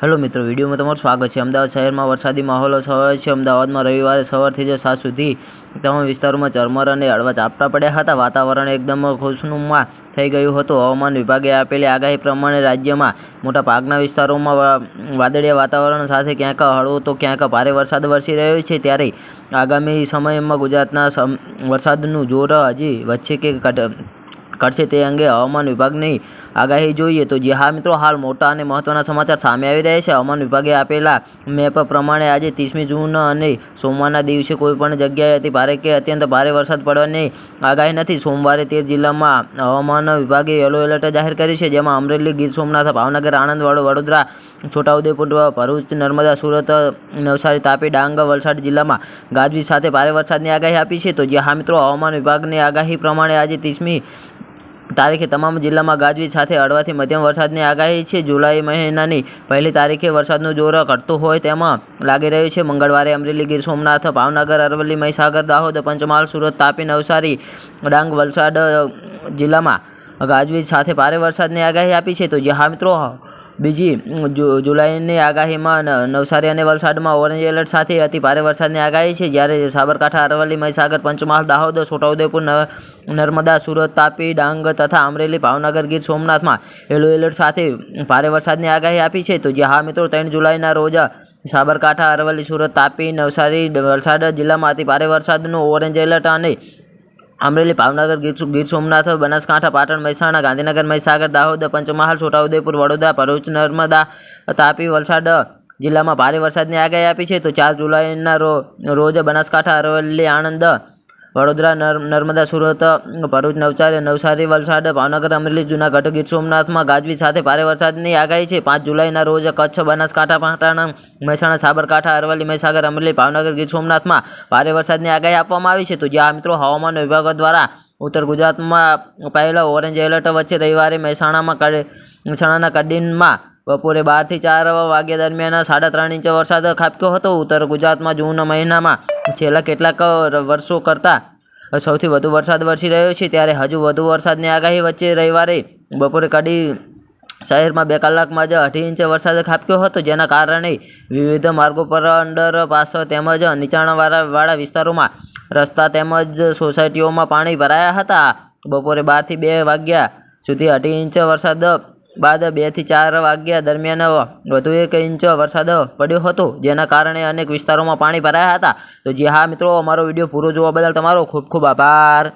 Hello મિત્રો, વિડીયોમાં તમારું સ્વાગત છે. અમદાવાદ શહેરમાં વરસાદી માહોલ છવાયો છે. અમદાવાદમાં રવિવારે સવારથી જ સાત સુધી તમામ વિસ્તારોમાં ચરમર અને હળવા ઝાપટા પડ્યા હતા. વાતાવરણ એકદમ ખુશનુમા થઈ ગયું હતું. હવામાન વિભાગે આપેલી આગાહી પ્રમાણે રાજ્યમાં મોટા ભાગના વિસ્તારોમાં વાદળિયા વાતાવરણ સાથે ક્યાંક હળવો તો ક્યાંક ભારે વરસાદ વરસી રહ્યો છે. ત્યારે આગામી સમયમાં ગુજરાતના વરસાદનું જોર હજી વધશે કે ઘટ, ઘટશે તે અંગે હવામાન વિભાગની આગાહી જોઈએ તો જે હા મિત્રો, હાલ મોટા અને મહત્ત્વના સમાચાર સામે આવી રહ્યા છે. હવામાન વિભાગે આપેલા મેપ પ્રમાણે આજે ત્રીસમી જૂન અને સોમવારના દિવસે કોઈપણ જગ્યાએ અતિ ભારે કે અત્યંત ભારે વરસાદ પડવાની આગાહી નથી. સોમવારે તેર જિલ્લામાં હવામાન વિભાગે યલો એલર્ટ જાહેર કર્યું છે, જેમાં અમરેલી, ગીર સોમનાથ, ભાવનગર, આણંદ વડોદરા, છોટાઉદેપુર, ભરૂચ, નર્મદા, સુરત, નવસારી, તાપી, ડાંગ, વલસાડ જિલ્લામાં ગાજવીજ સાથે ભારે વરસાદની આગાહી આપી છે. તો જે હા મિત્રો, હવામાન વિભાગની આગાહી પ્રમાણે આજે ત્રીસમી તારીખે તમામ જિલ્લામાં ગાજવીજ સાથે હળવાથી મધ્યમ વરસાદની આગાહી છે. જુલાઈ મહિનાની પહેલી તારીખે વરસાદનું જોર ઘટતું હોય તેમાં લાગી રહ્યું છે. મંગળવારે અમરેલી ગીર સોમનાથ, ભાવનગર, અરવલ્લી, મહીસાગર, દાહોદ, પંચમહાલ, સુરત, તાપી, નવસારી, ડાંગ, વલસાડ જિલ્લામાં ગાજવીજ સાથે ભારે વરસાદની આગાહી આપી છે. તો જે હા મિત્રો બીજી જુલાઈની આગાહીમાં નવસારી અને વલસાડમાં ઓરેન્જ એલર્ટ સાથે અતિ ભારે વરસાદની આગાહી છે. જ્યારે સાબરકાંઠા, અરવલ્લી, મહીસાગર, પંચમહાલ, દાહોદ, છોટાઉદેપુર નર્મદા, સુરત, તાપી, ડાંગ તથા અમરેલી, ભાવનગર, ગીર સોમનાથમાં યલો એલર્ટ સાથે ભારે વરસાદની આગાહી આપી છે. તો જે હા મિત્રો, ત્રણ જુલાઈના રોજ સાબરકાંઠા, અરવલ્લી, સુરત, તાપી, નવસારી, વલસાડ જિલ્લામાં અતિ ભારે વરસાદનું ઓરેન્જ એલર્ટ અને અમરેલી ભાવનગર, ગીર ગીર સોમનાથ, બનાસકાંઠા, પાટણ, મહેસાણા, ગાંધીનગર, મહીસાગર, દાહોદ, પંચમહાલ, છોટાઉદેપુર, વડોદરા, ભરૂચ, નર્મદા, તાપી, વલસાડ જિલ્લામાં ભારે વરસાદની આગાહી આપી છે. તો ચાર જુલાઈના રો, રોજ બનાસકાંઠા, અરવલ્લી, આણંદ વડોદરા નર- નર્મદા સુરત, ભરૂચ, નવસારી નવસારી, વલસાડ, ભાવનગર, અમરેલી, જૂનાગઢ, ગીર સોમનાથમાં ગાજવીજ સાથે ભારે વરસાદની આગાહી છે. પાંચ જુલાઈના રોજ કચ્છ, બનાસકાંઠા, પાટણ, મહેસાણા, સાબરકાંઠા, અરવલ્લી, મહીસાગર, અમરેલી, ભાવનગર, ગીર સોમનાથમાં ભારે વરસાદની આગાહી આપવામાં આવી છે. તો જ્યાં મિત્રો હવામાન વિભાગ દ્વારા ઉત્તર ગુજરાતમાં પહેલા ઓરેન્જ એલર્ટ વચ્ચે રવિવારે મહેસાણામાં મહેસાણાના કડીનમાં બપોરે બારથી ચાર વાગ્યા દરમિયાન સાડા ત્રણ ઇંચ વરસાદ ખાબક્યો હતો. ઉત્તર ગુજરાતમાં જૂન મહિનામાં છેલ્લા કેટલાક વર્ષો કરતાં સૌથી વધુ વરસાદ વરસી રહ્યો છે. ત્યારે હજુ વધુ વરસાદની આગાહી વચ્ચે રવિવારે બપોરે કડી શહેરમાં બે કલાકમાં જ અઢી ઇંચ વરસાદ ખાબક્યો હતો. જેના કારણે વિવિધ માર્ગો પર અંડરપાસ તેમજ નીચાણવાળા વાળા વિસ્તારોમાં રસ્તા તેમજ સોસાયટીઓમાં પાણી ભરાયા હતા. બપોરે બારથી બે વાગ્યા સુધી અઢી ઇંચ વરસાદ બાદ બેથી ચાર વાગ્યા દરમિયાન વધુ એક ઇંચ વરસાદ પડ્યો હતો. જેના કારણે અનેક વિસ્તારોમાં પાણી ભરાયા હતા. તો જી હા મિત્રો, અમારો વીડિયો પૂરો જોવા બદલ તમારો ખૂબ ખૂબ આભાર.